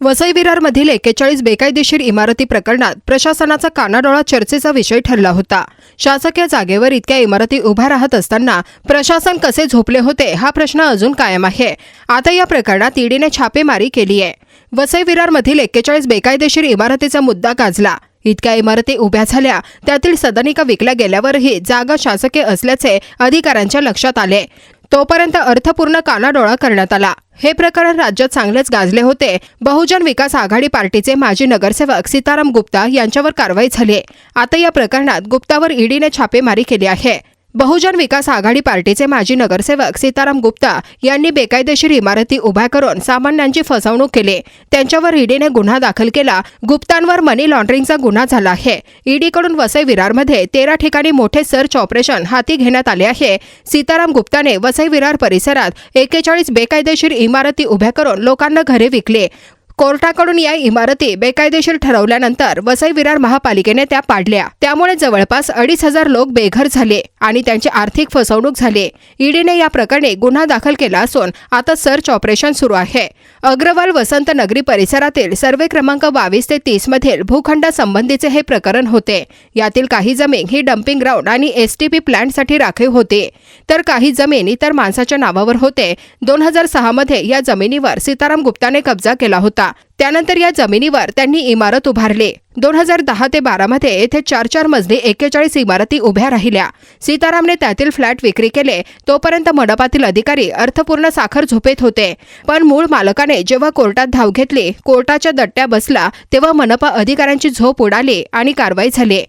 वसई विरारमधील एकेचाळीस बेकायदेशीर इमारती प्रकरणात प्रशासनाचा कानाडोळा चर्चेचा विषय ठरला होता. शासकीय जागेवर इतक्या इमारती उभ्या राहत असताना प्रशासन कसे झोपले होते हा प्रश्न अजून कायम आहे. आता या प्रकरणात ईडीने छापेमारी केली आहे. वसई विरारमधील एक्केचाळीस बेकायदेशीर इमारतीचा मुद्दा गाजला. इतक्या इमारती उभ्या झाल्या त्यातील सदनिका विकल्या गेल्यावरही जागा शासकीय असल्याचे अधिकाऱ्यांच्या लक्षात आले. तोपर्यंत अर्थपूर्ण कानाडोळा करण्यात आला. हे प्रकरण राज्यात चांगलेच गाजले होते. बहुजन विकास आघाडी पार्टीचे माजी नगरसेवक सीताराम गुप्ता यांच्यावर कारवाई झाली. आता या प्रकरणात गुप्तावर ईडीने छापेमारी केली आहे. बहुजन विकास आघाडी पार्टीचे माजी नगरसेवक सीताराम गुप्ता यांनी बेकायदेशीर इमारती उभ्या करून सामान्यांची फसवणूक केली. त्यांच्यावर ईडीने गुन्हा दाखल केला. गुप्तांवर मनी लॉन्ड्रिंगचा गुन्हा झाला आहे. ईडीकडून वसई विरारमध्ये तेरा ठिकाणी मोठे सर्च ऑपरेशन हाती घेण्यात आले आहे. सीताराम गुप्ताने वसई विरार परिसरात एकेचाळीस बेकायदेशीर इमारती उभ्या करून लोकांना घरे विकली. कोर्टाकडून या इमारती बेकायदेशीर ठरवल्यानंतर वसई विरार महापालिकेने त्या पाडल्या. त्यामुळे जवळपास अडीच हजार लोक बेघर झाले आणि त्यांची आर्थिक फसवणूक झाली. ईडीने या प्रकरणी गुन्हा दाखल केला असून आता सर्च ऑपरेशन सुरू आहे. अग्रवाल वसंत नगरी परिसरातील सर्वे क्रमांक बावीस ते तीस मधील भूखंडासंबंधीचे हे प्रकरण होते. यातील काही जमीन ही डम्पिंग ग्राउंड आणि एसटीपी प्लांटसाठी राखीव होती. तर काही जमीन इतर माणसाच्या नावावर होते. दोन हजार सहा मध्ये या जमिनीवर सीताराम गुप्ताने कब्जा केला होता. त्यानंतर या जमिनीवर त्यांनी इमारत उभारली. दोन हजार दहा ते बारा मध्ये येथे चार चार मजली एकेचाळीस इमारती उभ्या राहिल्या. सीतारामने त्यातील फ्लॅट विक्री केले. तोपर्यंत मनपातील अधिकारी अर्थपूर्ण साखर झोपेत होते. पण मूळ मालकाने जेव्हा कोर्टात धाव घेतली कोर्टाच्या दट्ट्या बसला तेव्हा मनपा अधिकाऱ्यांची झोप उडाली आणि कारवाई झाली.